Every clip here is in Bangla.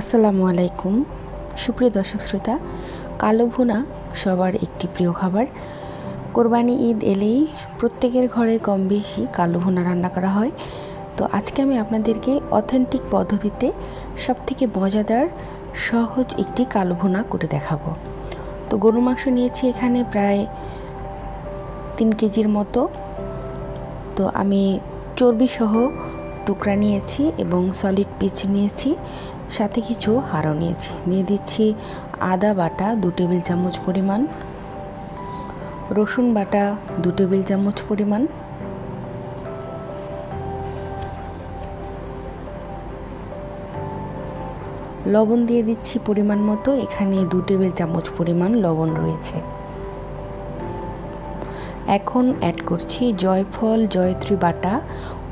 আসসালামু আলাইকুম। সুপ্রিয় দর্শক শ্রোতা, কালো ভুনা সবার একটি প্রিয় খাবার। কোরবানি ঈদ এলেই প্রত্যেকের ঘরে কম বেশি কালো ভুনা রান্না করা হয়। তো আজকে আমি আপনাদেরকে অথেন্টিক পদ্ধতিতে সবথেকে মজাদার, সহজ একটি কালো ভুনা করে দেখাবো। তো গরু মাংস নিয়েছি এখানে প্রায় তিন কেজির মতো। তো আমি চর্বি সহ টুকরা নিয়েছি এবং সলিড পিচ নিয়েছি। সাথে কিছু হাড়ও নিয়েছি। নিয়ে দিচ্ছি আদা বাটা দু টেবিল চামচ পরিমাণ, রসুন বাটা দু টেবিল চামচ পরিমাণ, লবণ দিয়ে দিচ্ছি পরিমাণ মতো। এখানে দু টেবিল চামচ পরিমাণ লবণ রয়েছে। এখন অ্যাড করছি জয়ফল জয়ত্রী বাটা,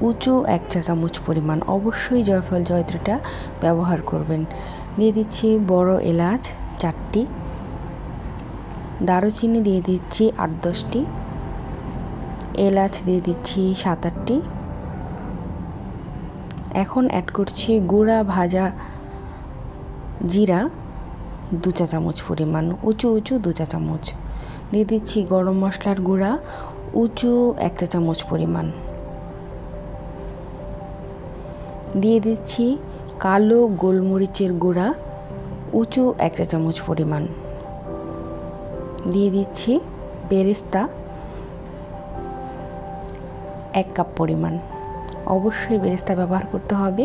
উঁচু এক চা চামচ পরিমাণ। অবশ্যই জয়ফল জয়ত্রীটা ব্যবহার করবেন। দিয়ে দিচ্ছি বড় এলাচ চারটি। দারুচিনি দিয়ে দিচ্ছি আট দশটি। এলাচ দিয়ে দিচ্ছি সাত আটটি। এখন অ্যাড করছি গুঁড়া ভাজা জিরা দু চা চামচ পরিমাণ, উঁচু উঁচু দু চা চামচ। দিয়ে দিচ্ছি গরম মশলার গুঁড়া, উঁচু এক চা চামচ পরিমাণ। দিয়ে দিচ্ছি কালো গোলমরিচের গুঁড়া, উঁচু এক চা চামচ পরিমাণ। দিয়ে দিচ্ছি বেরেস্তা, এক কাপ পরিমাণ। অবশ্যই বেরেস্তা ব্যবহার করতে হবে,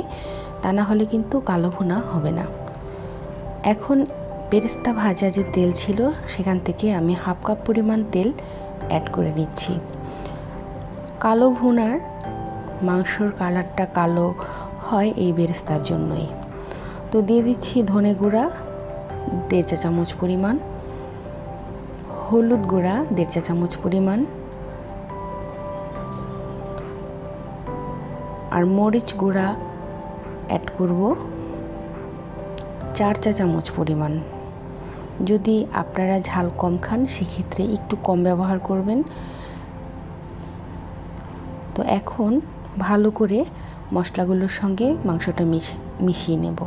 তা না হলে কিন্তু কালো ভুনা হবে না। এখন বেরেস্তা ভাজা যে তেল ছিল, সেখান থেকে আমি হাফ কাপ পরিমাণ তেল অ্যাড করে নিচ্ছি। কালো ভুনার মাংসর কালারটা কালো হয় এই বেরেস্তার জন্যই। তো দিয়ে দিচ্ছি ধনে গুঁড়া, দেড় চা চামচ পরিমাণ। হলুদ গুঁড়া, দেড় চা চামচ পরিমাণ। আর মরিচ গুঁড়া অ্যাড করব, চার চা চামচ পরিমাণ। যদি আপনারা ঝাল কম খান, সেক্ষেত্রে একটু কম ব্যবহার করবেন। তো এখন ভালো করে মশলাগুলোর সঙ্গে মাংসটা মিশিয়ে নেব।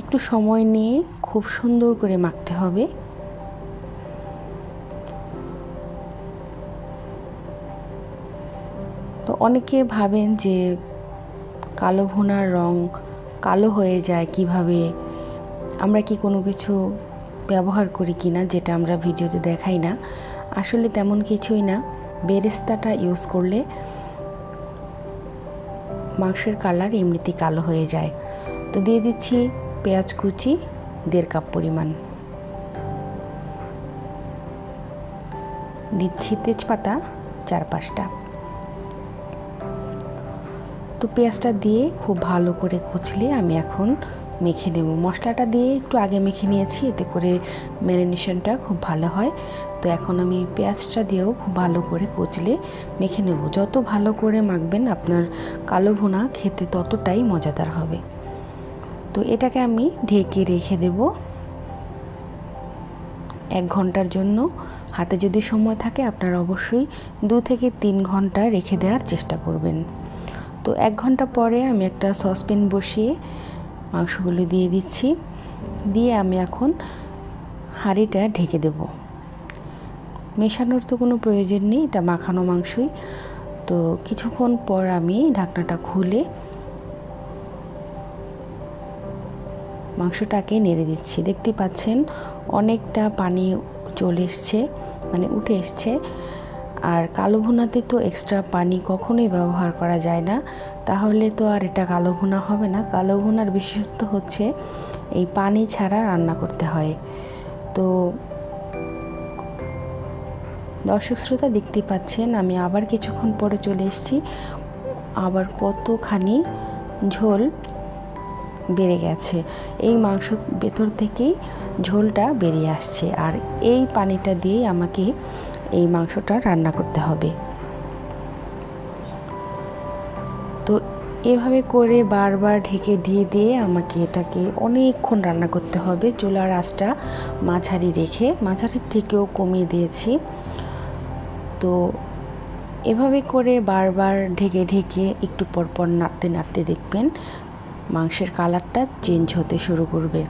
একটু সময় নিয়ে খুব সুন্দর করে মাখতে হবে। অনেকে ভাবেন যে কালো ভুনার রং কালো হয়ে যায় কীভাবে? আমরা কি কোনো কিছু ব্যবহার করি কি না যেটা আমরা ভিডিওতে দেখাই না? আসলে তেমন কিছুই না। বেরেস্তাটা ইউজ করলে মাংসের কালার এমনিতেই কালো হয়ে যায়। তো দিয়ে দিচ্ছি পেঁয়াজ কুচি, দেড় কাপ পরিমাণ। দিচ্ছি তেজপাতা, চার পাঁচটা। তো পেঁয়াজটা দিয়ে খুব ভালো করে কুচলে আমি এখন মেখে নেব। মশলাটা দিয়ে একটু আগে মেখে নিয়েছি, এতে করে ম্যারিনেশনটা খুব ভালো হয়। তো এখন আমি পেঁয়াজটা দিয়েও খুব ভালো করে কুচলে মেখে নেব। যত ভালো করে মাখবেন আপনার কালো ভুনা খেতে ততটাই মজাদার হবে। তো এটাকে আমি ঢেকে রেখে দেব। এক ঘণ্টার জন্য। হাতে যদি সময় থাকে আপনারা অবশ্যই দু থেকে তিন ঘণ্টা রেখে দেওয়ার চেষ্টা করবেন। তো এক ঘণ্টা পরে আমি একটা সসপ্যান বসিয়ে মাংসগুলো দিয়ে দিচ্ছি। দিয়ে আমি এখন হাঁড়িটা ঢেকে দেব। মেশানোর তো কোনো প্রয়োজন নেই, এটা মাখানো মাংসই। তো কিছুক্ষণ পর আমি ঢাকনাটা খুলে মাংসটাকে নেড়ে দিচ্ছি। দেখতে পাচ্ছেন, অনেকটা পানি চলে এসছে মানে উঠে এসছে। আর কালো ভুনাতে তো এক্সট্রা পানি কখনোই ব্যবহার করা যায় না। তাহলে তো আর এটা কালো ভুনা হবে না। কালো ভুনার বিশেষত্ব হচ্ছে এই পানি ছাড়া রান্না করতে হয়। তো দর্শক শ্রোতা দেখতে পাচ্ছেন, আমি আবার কিছুক্ষণ পরে চলে এসেছি। আবার কতখানি ঝোল বেড়ে গেছে। এই মাংস ভেতর থেকেই ঝোলটা বেরিয়ে আসছে। আর এই পানিটা দিয়েই আমাকে এই মাংসটা রান্না করতে হবে। তো এভাবে করে বারবার ঢেকে দিয়ে দিয়ে আমাকে এটাকে অনেকক্ষণ রান্না করতে হবে। চুলার আঁচটা মাঝারি রেখে মাঝারির থেকেও কমিয়ে দিয়েছি। তো এভাবে করে বারবার ঢেকে ঢেকে একটু পরপর নাড়তে নাড়তে দেখবেন মাংসের কালারটা চেঞ্জ হতে শুরু করবে।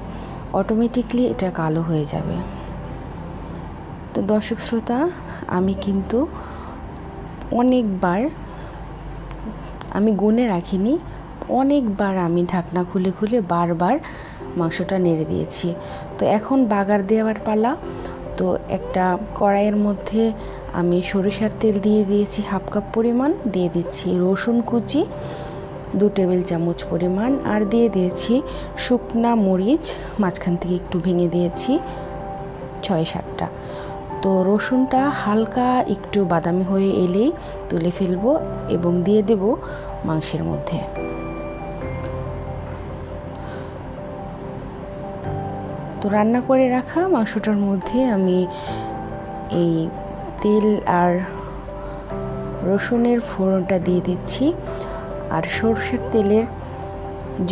অটোমেটিকলি এটা কালো হয়ে যাবে। তো দর্শক শ্রোতা, আমি কিন্তু অনেকবার, আমি গুনে রাখিনি, অনেকবার আমি ঢাকনা খুলে খুলে বারবার মাংসটা নেড়ে দিয়েছি। তো এখন বাগার দেওয়ার পালা, তো একটা কড়াইয়ের মধ্যে আমি সরিষার তেল দিয়ে দিয়েছি, হাফ কাপ পরিমাণ, দিয়ে দিচ্ছি রসুন কুচি, দু টেবিল চামচ পরিমাণ, আর দিয়ে দিয়েছি শুকনা মরিচ, মাঝখান থেকে একটু ভেঙে দিয়েছি, ছয় সাতটা। তো রসুনটা হালকা একটু বাদামি হয়ে এলেই তুলে ফেলব এবং দিয়ে দেব মাংসের মধ্যে। তো রান্না করে রাখা মাংসটার মধ্যে আমি এই তেল আর রসুনের ফোড়নটা দিয়ে দিচ্ছি। আর সরষের তেলের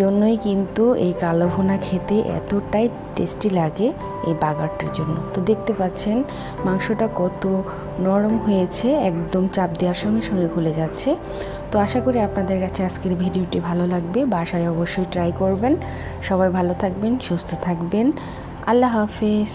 জন্যই কিন্তু এই কালো ভুনা খেতে এতটাই টেস্টি লাগে এই বাগারটার জন্য। তো দেখতে পাচ্ছেন, মাংসটা কত নরম হয়েছে, একদম চাপ দেওয়ার সঙ্গে সঙ্গে খুলে যাচ্ছে। তো আশা করি আপনাদের কাছে আজকের ভিডিওটি ভালো লাগবে, বাসায় অবশ্যই ট্রাই করবেন। সবাই ভালো থাকবেন, সুস্থ থাকবেন। আল্লাহ হাফেজ।